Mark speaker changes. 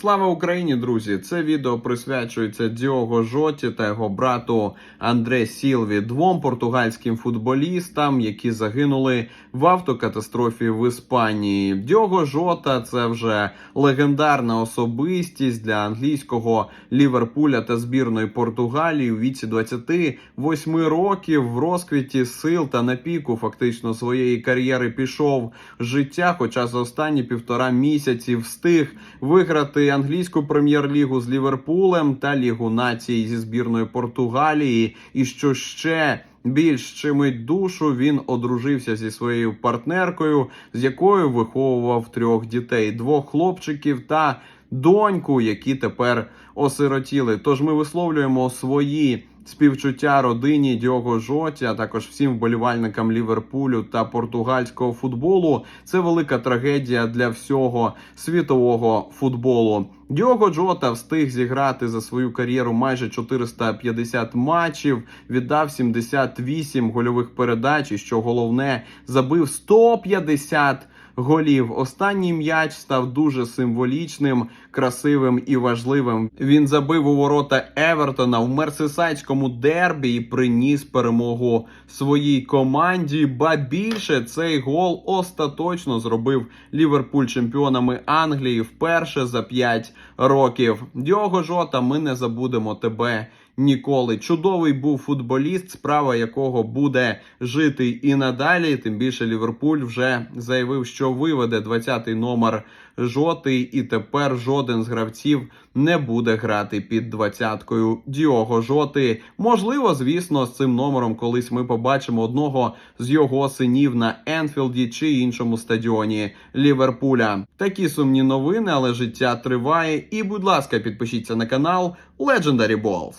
Speaker 1: Слава Україні, друзі! Це відео присвячується Діого Жоті та його брату Андре Сілві, двом португальським футболістам, які загинули в автокатастрофі в Іспанії. Діого Жота це вже легендарна особистість для англійського Ліверпуля та збірної Португалії у віці 28 років в розквіті сил та на піку фактично своєї кар'єри пішов життя. Хоча за останні півтора місяці встиг виграти англійську прем'єр-лігу з Ліверпулем та Лігу націй зі збірною Португалії. І що ще більш чимить душу, він одружився зі своєю партнеркою, з якою виховував трьох дітей: двох хлопчиків та доньку, які тепер осиротіли. Тож ми висловлюємо свої. Співчуття родині Діого Жоті, а також всім вболівальникам Ліверпулю та португальського футболу. Це велика трагедія для всього світового футболу. Діого Джота встиг зіграти за свою кар'єру майже 450 матчів, віддав 78 гольових передач. І що головне, забив 150 голів. Останній м'яч став дуже символічним, красивим і важливим. Він забив у ворота Евертона в мерсисайдському дербі і приніс перемогу своїй команді. Ба більше цей гол остаточно зробив Ліверпуль чемпіонами Англії вперше за 5 років. Діого Жота, ми не забудемо тебе. Ніколи чудовий був футболіст, справа якого буде жити і надалі. Тим більше Ліверпуль вже заявив, що виведе 20-й номер жовтий, і тепер жоден з гравців не буде грати під 20-кою Діого Жоти. Можливо, звісно, з цим номером колись ми побачимо одного з його синів на Енфілді чи іншому стадіоні Ліверпуля. Такі сумні новини, але життя триває. І, будь ласка, підпишіться на канал Legendary Balls.